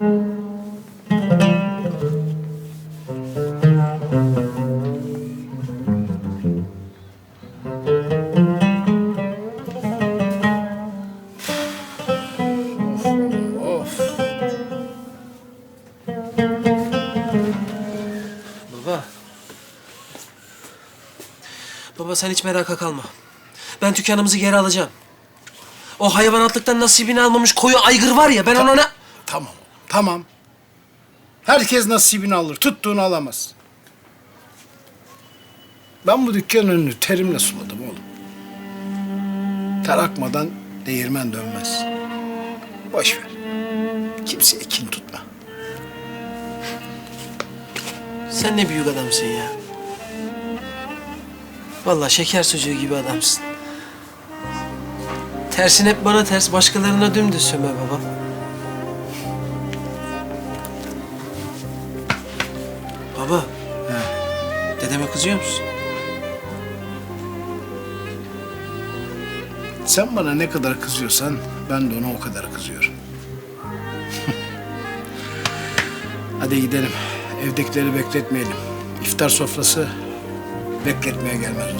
Baba. Baba sen hiç meraka kalma. Ben dükkanımızı geri alacağım. O hayvanatlıktan nasibini almamış koyu aygır var ya ben ona ne... Tamam, tamam. Herkes nasibini alır, tuttuğunu alamaz. Ben bu dükkanın önünü terimle suladım oğlum. Ter akmadan değirmen dönmez. Boş ver. Kimseye kin tutma. Sen ne büyük adamsın ya. Vallahi şeker sucuğu gibi adamsın. Tersin hep bana ters, başkalarına dümdüz söme baba. Baba. Dedeme kızıyor musun? Sen bana ne kadar kızıyorsan ben de ona o kadar kızıyorum. Hadi gidelim. Evdekileri bekletmeyelim. İftar sofrası bekletmeye gelmez.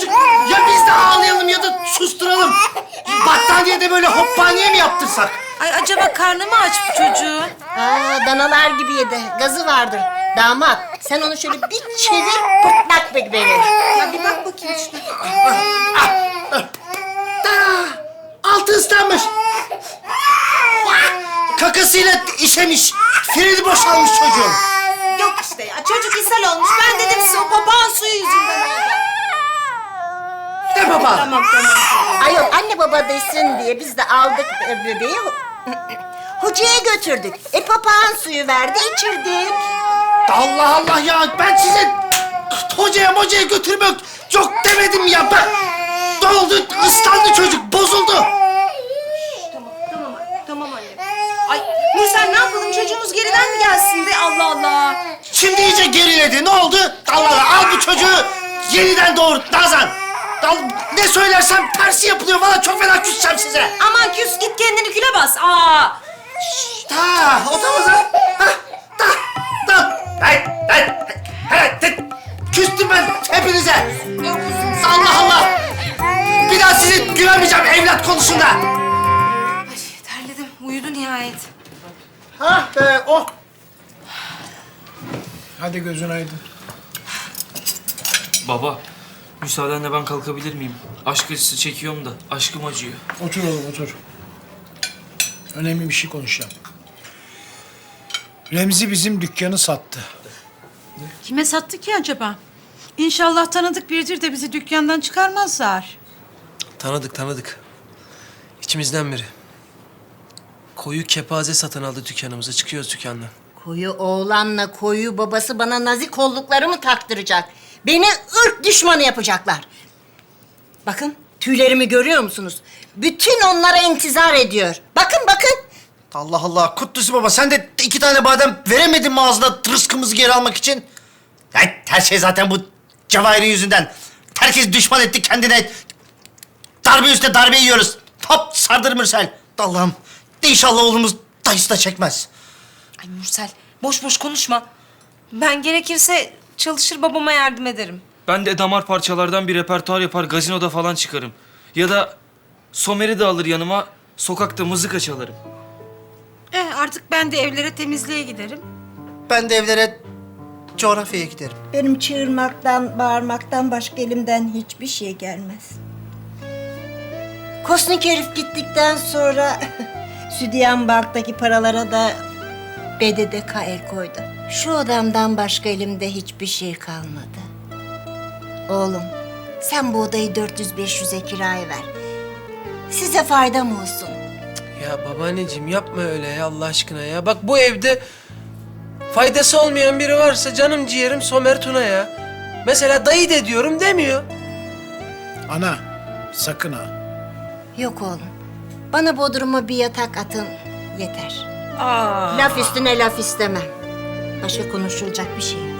Çocuk. Ya biz de ağlayalım ya da susturalım. Battaniyede böyle hoppaniye mi yaptırsak? Ay acaba karnı mı aç bu çocuğun? Aa, danalar gibi yedi. Gazı vardır. Damat sen onu şöyle bir çevir pırtlak be beni. Ya bir bak bakayım şuna. Altı ıslanmış. Kakasıyla işemiş. Freni boşalmış çocuğun. Yok işte ya çocuk ishal olmuş. Ben dedim size o papağan suyu yüzünden baba? Tamam tamam. Ayol anne baba desin diye biz de aldık e, bebeği. Hocaya götürdük. E papağan suyu verdi içirdik. Allah Allah ya ben size hocaya mocaya götürmek çok demedim ya. Ben, ne oldu? Islandı çocuk bozuldu. Tamam tamam tamam anne. Ay Nursel ne yapalım çocuğumuz geriden mi gelsin de Allah Allah. Şimdi iyice geriledi. Ne oldu? Allah Allah al bu çocuğu yeniden doğur Nazan. Al, ne söylersem tersi yapılıyor. Valla çok fena küseceğim size. Aman küs git kendini küle bas. Aa. Ta, o da mı lan? Ha, ta, ta. Hey, hey, hey, hey, Küstüm ben hepinize. Allah Allah. Bir daha size güvenmeyeceğim evlat konusunda. Ay terledim. Uyudu nihayet. Ha be, oh. Hadi gözün aydın. Baba, müsaadenle ben kalkabilir miyim? Aşk acısı çekiyorum da aşkım acıyor. Otur oğlum otur. Önemli bir şey konuşacağım. Remzi bizim dükkanı sattı. Kime sattı ki acaba? İnşallah tanıdık biridir de bizi dükkandan çıkarmazlar. Tanıdık tanıdık. İçimizden biri. Koyu kepaze satın aldı dükkanımızı. Çıkıyoruz dükkandan. Koyu oğlanla koyu babası bana nazik kolluklarımı taktıracak. Beni ırk düşmanı yapacaklar. Bakın tüylerimi görüyor musunuz? Bütün onlara intizar ediyor. Bakın bakın. Allah Allah, Kutlusu baba sen de iki tane badem veremedin mi ağzına rızkımızı geri almak için? Ya, her şey zaten bu Cevahir'in yüzünden. Herkes düşman etti kendine. Darbe üstüne darbe yiyoruz. Hop sardır Mürsel. Allah'ım inşallah oğlumuz dayısı da çekmez. Ay Nursel boş boş konuşma. Ben gerekirse çalışır babama yardım ederim. Ben de damar parçalardan bir repertuar yapar, gazinoda falan çıkarım. Ya da Somer'i de alır yanıma, sokakta mızıka çalarım. Eh artık ben de evlere temizliğe giderim. Ben de evlere coğrafyaya giderim. Benim çığırmaktan, bağırmaktan başka elimden hiçbir şey gelmez. Kosnik herif gittikten sonra Südyan Bank'taki paralara da BDDK el koydu. Şu adamdan başka elimde hiçbir şey kalmadı. Oğlum, sen bu odayı 400-500'e kiraya ver. Size faydam olsun. Ya babaanneciğim yapma öyle ya Allah aşkına ya. Bak bu evde faydası olmayan biri varsa canım ciğerim Somer Tuna ya. Mesela dayı de diyorum demiyor. Ana, sakın ha. Yok oğlum. Bana bodruma bir yatak atın. Yeter. Aa. Laf üstüne laf istemem. Başka konuşulacak bir şey yok.